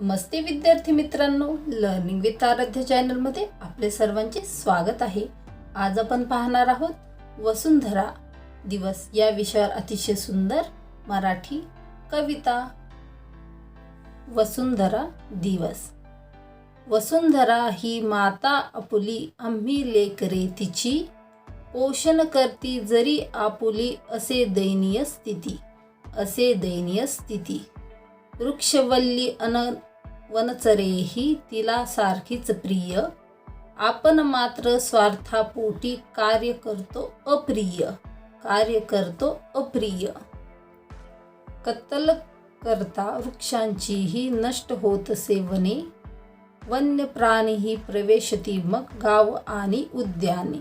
नमस्ते विद्यार्थी मित्रांनो learning with आराध्य चॅनलमध्ये आपले सर्वांचे स्वागत आहे. आज आपण पाहणार आहोत वसुंधरा दिवस. या विषयावर अतिशय सुंदर मराठी कविता. वसुंधरा दिवस. वसुंधरा ही माता आपुली आम्ही लेकरे तिची. पोषण करती जरी आपुली असे दयनीय स्थिती असे दयनीय स्थिती. वृक्षवल्ली अन वनचरेही तिला सारखीच प्रिय. आपण मात्र स्वार्थापोटी कार्य करतो अप्रिय. कार्य करतो अप्रिय. कत्तल करता वृक्षांचीही नष्ट होत सेवने. वन्य प्राणीही प्रवेशती मग गाव आणि उद्याने.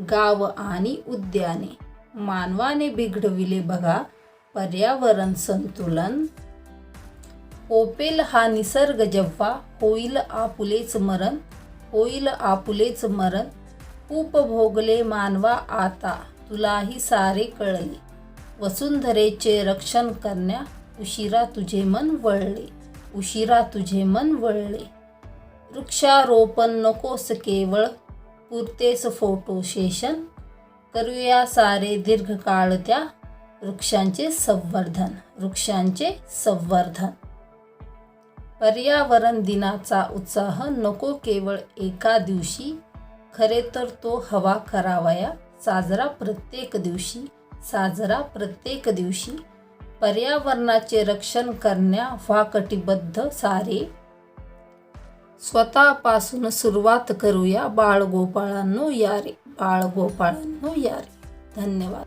गाव आणि उद्याने. मानवाने बिघडविले बघा पर्यावरण संतुलन. ओपेल हा निसर्ग जेव्हा होईल आपुलेच मरण होईल आपुलेच मरण. उपभोगले मानवा आता तुलाही सारे कळले. वसुंधरेचे रक्षण करण्या उशिरा तुझे मन वळले. उशिरा तुझे मन वळले. वृक्षारोपण नकोस केवळ पुरतेच फोटो सेशन करूया सारे दीर्घकाळ त्या वृक्षांचे संवर्धन वृक्षांचे संवर्धन. पर्यावरण दिनाचा उत्साह नको केवळ एका दिवशी. खरे तर तो हवा करावया साजरा प्रत्येक दिवशी साजरा प्रत्येक दिवशी. पर्यावरणाचे रक्षण करण्या व्हा कटिबद्ध सारे. स्वतःपासून सुरुवात करूया बाळगोपाळांनो यारे बाळगोपाळांनो यारे. धन्यवाद.